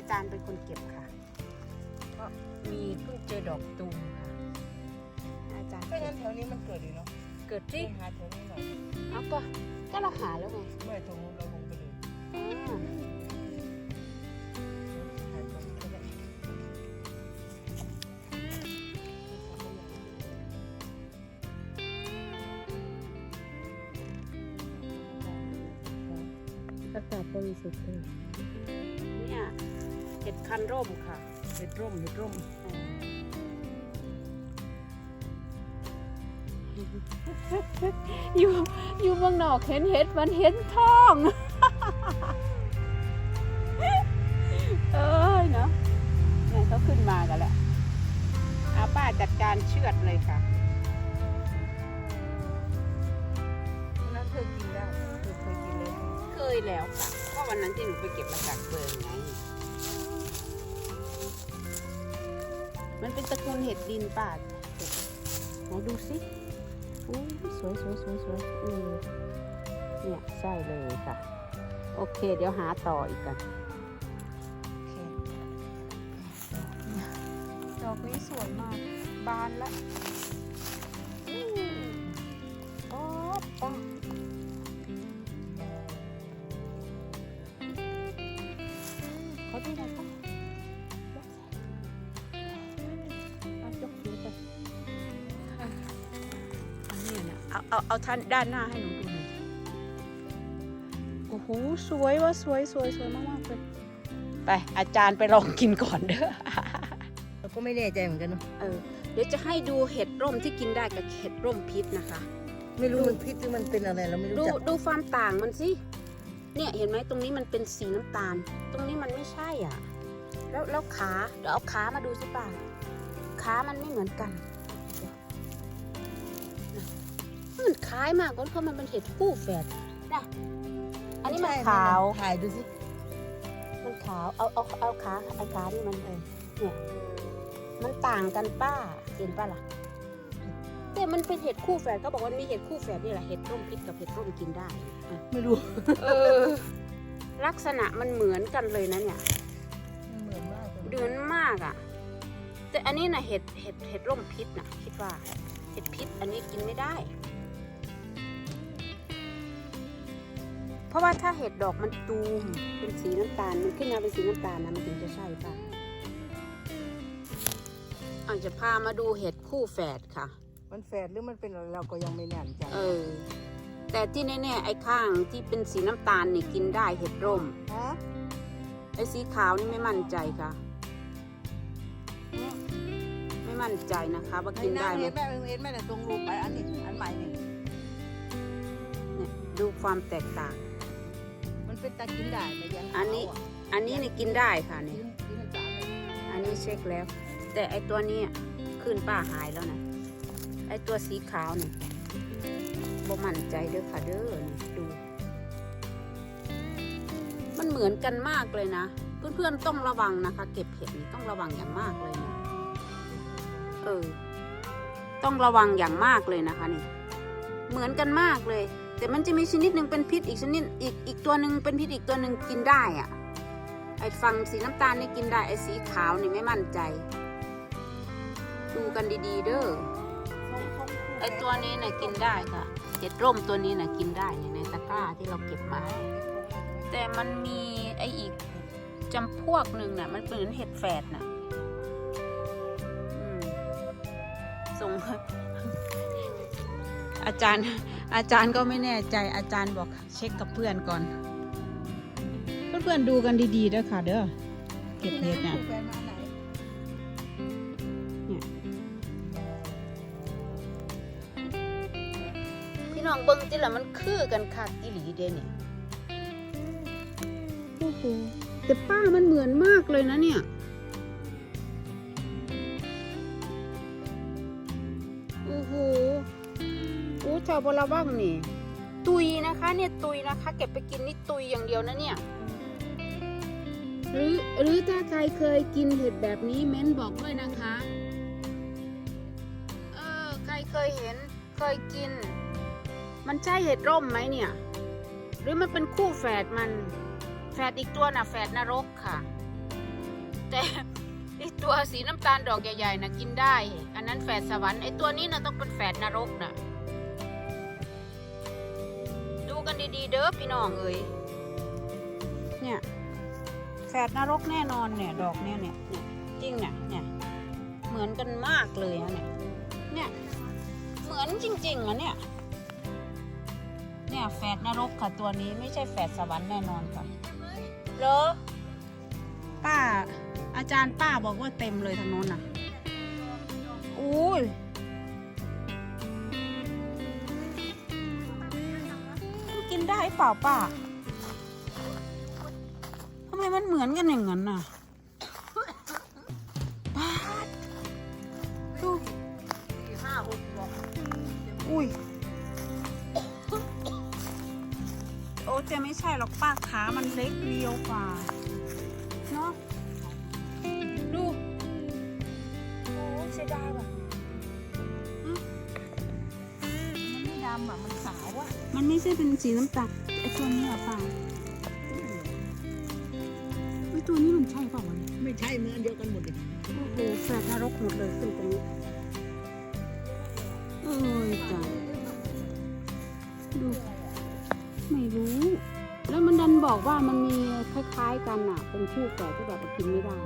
อาจารย์เป็นคนเก็บค่ะเพราะมีเพิ่งเจอดอกตูมค่ะ อาจารย์ถ้าเก็งั้บนแถวนี้มันเกิดอยู่เนาะเกิดจริที่งหาแถวนี้หน่อยเอาก็ก็เราหาแล้วไงไม่ตรงนู้นเราลงไปเลยอ่าหาตรงนี้ก็ได้อากาศบริสุทธิ์เลยเนี่ยเห็ด คันร่มค่ะเห็ดร่มเห็ดร่มอยู่อยู่เมืองนอกเห็นเห็ดมันเห็นทอง เอ้ยเนาะเนี่ยเขาขึ้นมากันแหละอาป้าจัดการเชือดเลยค่ะนั่นเคยกินแล้วเคยเคยกินเลยเคยแล้วค่ะ ก็วันนั้นที่หนูไปเก็บมาจากเบิร์ไง มันเป็นตระกูลเห็ดดินป่าไหนดูสิอู้สวยสวยสวยสวยอือเนี่ยใช่เลยค่ะ โอเค เดี๋ยวหาต่ออีกกันดอกนี้สวยมาก บานละ เอาเอาเอาท่านด้านหน้าให้หนูดูหน่อยโอ้โหสวยว่ะสวยสวยสวยมากๆเลยไปอาจารย์ไปลองกินก่อนเด้อเราก็ไม่แน่ใจเหมือนกันเนาะเออเดี๋ยวจะให้ดูเห็ดร่มที่กินได้กับเห็ดร่มพิษนะคะ ไม่รู้มันพิษหรือมันเป็นอะไรเราไม่ดูรู้จักดูความต่างมันสิเนี่ยเห็นไหมตรงนี้มันเป็นสีน้ำตาล ตรงนี้มันไม่ใช่อะ แล้วแล้วขาเดี๋ยวเอาขามาดูสิป่าขามันไม่เหมือนกัน มันคล้ายมากเพราะมันเป็นเห็ดคู่แฝดนะอันนี้มันใช่ขาว ถ่ายดูสิ มันขาว เอาเอาเอาขาไอ้ขานี่มันเออเนี่ย มันต่างกันป้า เห็นป้าล่ะ แต่มันเป็นเห็ดคู่แฝดก็บอกว่ามีเห็ดคู่แฝดนี่แหละ เห็ดร่มพิษกับเห็ดร่มกินได้อะไม่รู้ เออ ลักษณะมันเหมือนกันเลยนะเนี่ยมันเหมือนมากเลยเหมือนมากอะ แต่อันนี้นะเห็ด เห็ด เห็ดร่มพิษนะคิดว่า เห็ดพิษอันนี้กินไม่ได้ เพราะว่าถ้าเห็ดดอกมันตูมเป็นสีน้ำตาลมันขึ้นมาเป็นสีน้ำตาลนะมันถึงจะใช่ป่ะอาจจะพามาดูเห็ดคู่แฝดค่ะ มันแฝดหรือมันเป็นอะไรเราก็ยังไม่แน่ใจเออ แต่ที่แน่ๆไอ้ข้างที่เป็นสีน้ำตาลนี่กินได้เห็ดร่มฮะไอ้สีขาวนี่ไม่มั่นใจค่ะเนี่ยไม่มั่นใจนะคะว่ากินได้ไหมเห็นไหมเห็นไหมแต่ตรงรูปไปอันนี้อันใหม่นี่เนี่ยดูความแตกต่างมัน เป็นตากินได้แต่ยังอันนี้ อันนี้นี่กินได้ค่ะเนี่ยอันนี้เช็คแล้ว แต่ไอตัวนี้ขึ้นป้าหายแล้วนะไอตัวสีขาวนี่บ่มั่นใจเด้อค่ะเด้อนี่ดู มันเหมือนกันมากเลยนะ เพื่อนๆต้องระวังนะคะ เก็บเห็ดนี่ต้องระวังอย่างมากเลยนะเออต้องระวังอย่างมากเลยนะคะนี่ เหมือนกันมากเลย แต่มันจะมีชนิดหนึ่งเป็นพิษอีกชนิดอีกอีกตัวหนึ่งเป็นพิษอีกตัวหนึ่งกินได้อะไอ้ฝั่งสีน้ำตาลนี่กินได้ไอ้สีขาวนี่ไม่มั่นใจ ดูกันดีๆเด้อไอ้ตัวนี้น่ะกินได้ค่ะเห็ดร่มตัวนี้น่ะกินได้ในตะกร้าที่เราเก็บมาแต่มันมีไอ้อีกจำพวกหนึ่งน่ะ มันเป็นเหมือนเห็ดแฝดน่ะส่งอาจารย์ อาจารย์ก็ไม่แน่ใจอาจารย์บอกเช็คกับเพื่อนก่อน เพื่อนๆดูกันดีๆเด้อค่ะ เด้อเก็บเห็ดน่ะแฟนมาไหนพี่น้องเบิ้งจิละมันคือกันคักอีหลีเด้เนี่ยโอ้โหแต่ป้ามันเหมือนมากเลยนะเนี่ยโอ้โห โอ้ชาวบระว่างนี่ ตุยนะคะ เนี่ยตุยนะคะ เก็บไปกินนี่ตุยอย่างเดียวนะเนี่ย หรือหรือถ้าใครเคยกินเห็ดแบบนี้เม้นบอกด้วยนะคะ เออใครเคยเห็นเคยกิน มันใช่เห็ดร่มไหมเนี่ย หรือมันเป็นคู่แฝดมันแฝดอีกตัวน่ะแฝดนรกค่ะ แต่ไอตัวสีน้ำตาลดอกใหญ่ๆนะกินได้ อันนั้นแฝดสวรรค์ไอตัวนี้นะต้องเป็นแฝดนรกนะดู กันดีๆ เด้อพี่น้องเอ้ยเนี่ยแฝดนรกแน่นอนเนี่ย ดอกเนี่ยเนี่ยจริงเนี่ยเนี่ยเหมือนกันมากเลยอะเนี่ยเนี่ยเหมือนจริงๆอะเนี่ยเนี่ยแฝดนรกค่ะตัวนี้ไม่ใช่แฝดสวรรค์แน่นอนค่ะเหรอป้าอาจารย์ป้าบอกว่าเต็มเลยทางโน้นน่ะ อุ้ย ได้เปล่าป้าทำไมมันเหมือนกันอย่างนั้นน่ะป้าดูห้าหกบอกอุ้ยโอ้จะไม่ใช่หรอกป้าขามันเล็กเรียวกว่า มันขาวอะมันไม่ใช่เป็นสีน้ำตาลไอตัวนี้เหรอป้าไอตัวนี้มันใช่เปล่าวะเนี่ยไม่ใช่เนื้อเดียวกันหมดเลยโอ้โหแฝดนรกหมดเลยขึ้นตรงนี้เอ้ยจ้ะดูไม่รู้ แล้วมันดันบอกว่ามันมีคล้ายๆกันน่ะ เป็นคู่แฝดที่แบบกินไม่ได้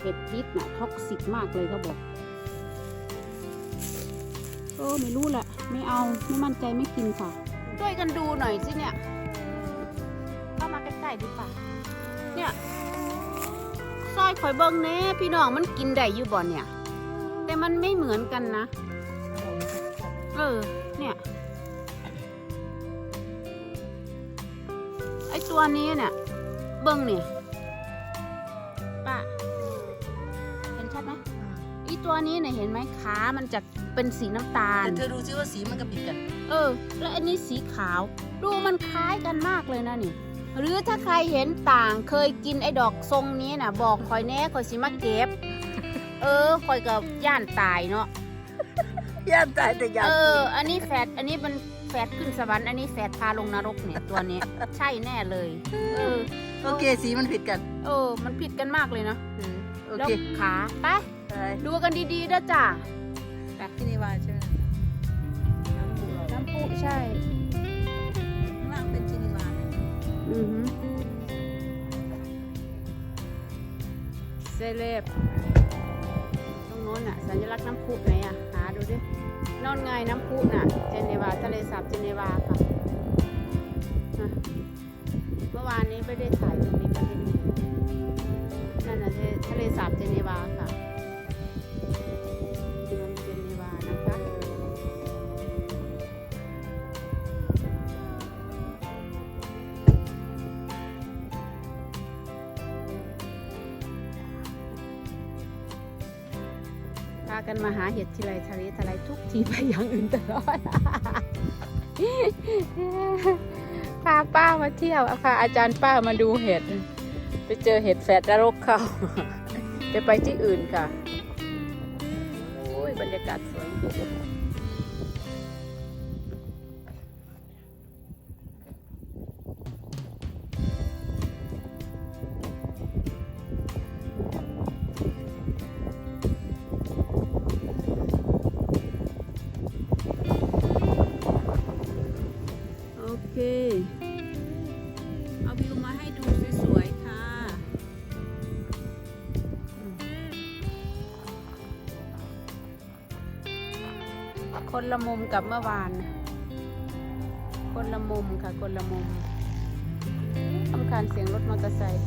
เห็ดพิษน่ะท็อกซิกมากเลยเขาบอก ออไม่รู้แหละ ไม่เอาไม่มั่นใจไม่กินค่ะ ช่วยกันดูหน่อยสิเนี่ยเข้ามาใกล้ๆดีป่ะเนี่ยซอยข่อยเบิ้งแน่พี่น้องมันกินได้อยู่บ่เนี่ย แต่มันไม่เหมือนกันนะ เออ เนี่ย ไอตัวนี้เนี่ย เบิ้งเนี่ยป้าเห็นชัดไหมไอตัวนี้เนี่ยเห็นไหมขามันจะ เป็นสีน้ำตาล แต่เธอดูซิว่าสีมันกระปิดกัน เออ แล้วอันนี้สีขาว ดูมันคล้ายกันมากเลยนะนี่ หรือถ้าใครเห็นต่างเคยกินไอ้ดอกทรงนี้นะบอกคอยแน่คอยสิมาเก็บ เออคอยกับย่านตายเนาะ ย่านตายแต่ยาเออ อันนี้แฟดอันนี้มันแฟดขึ้นสวรรค์อันนี้แฟดพาลงนรกเนี่ยตัวนี้ ใช่แน่เลย เออ โอเคสีมันผิดกัน เออ มันผิดกันมากเลยเนาะอืมโอแล้วเคขาไปไปดูกันดีๆนะจ้ะ ที่นี่ว่าใช่ไหมน้ำปูหรอน้ำพุใช่ ข้างล่างเป็นชินิวาเนี่ยอือหือเซเลบตรงโน้นน่ะ สัญลักษณ์น้ำพุไหนอะ หาดูดินอนไงน้ำพุน่ะ เจเนวาทะเลสาบเจเนวาค่ะนะเมื่อวานนี้ไม่ได้ถ่ายตรงนี้ไม่ได้ดูนั่นน่ะทะเลสาบเจเนวาค่ะากันมาหาเห็ดทีไรทะเลทลายทุกทีไปอย่างอื่นตลอดพาป้ามาเที่ยวพาอาจารย์ป้ามาดูเห็ด ไปเจอเห็ดแฝดนรกเขาจะไปที่อื่นค่ะ โอ้ยบรรยากาศสวย คนละมุมกับเมื่อวาน คนละมุมค่ะ คนละมุมทำคาญเสียงรถมอเตอร์ไซค์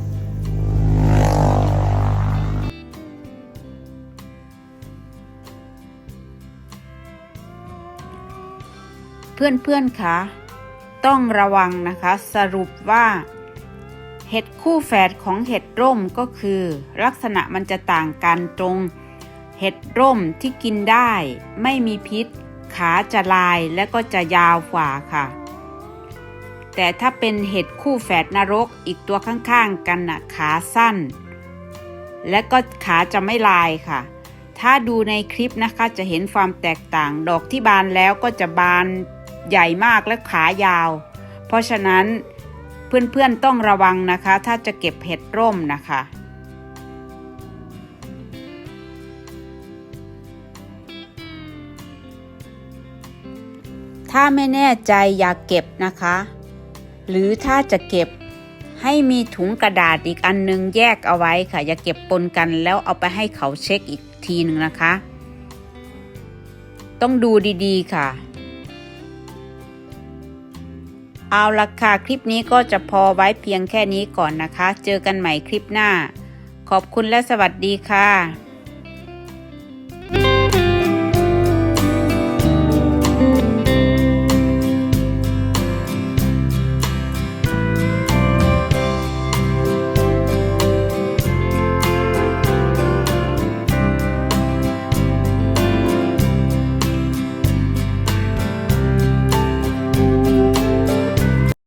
เพื่อนๆค่ะต้องระวังนะคะสรุปว่า เห็ดคู่แฝดของเห็ดร่มก็คือ ลักษณะมันจะต่างกันตรง เห็ดร่มที่กินได้ไม่มีพิษ ขาจะลายและก็จะยาวกว่าค่ะ แต่ถ้าเป็นเห็ดคู่แฝดนรกอีกตัวข้างๆกันน่ะขาสั้น และก็ขาจะไม่ลายค่ะ ถ้าดูในคลิปนะคะจะเห็นความแตกต่าง ดอกที่บานแล้วก็จะบานใหญ่มากและขายาว เพราะฉะนั้นเพื่อนๆต้องระวังนะคะ ถ้าจะเก็บเห็ดร่มนะคะ ถ้าไม่แน่ใจอย่าเก็บนะคะ หรือถ้าจะเก็บให้มีถุงกระดาษอีกอันนึงแยกเอาไว้ค่ะ อย่าเก็บปนกันแล้วเอาไปให้เขาเช็คอีกทีหนึ่งนะคะ ต้องดูดีๆค่ะ เอาละค่ะ คลิปนี้ก็จะพอไว้เพียงแค่นี้ก่อนนะคะ เจอกันใหม่คลิปหน้า ขอบคุณและสวัสดีค่ะ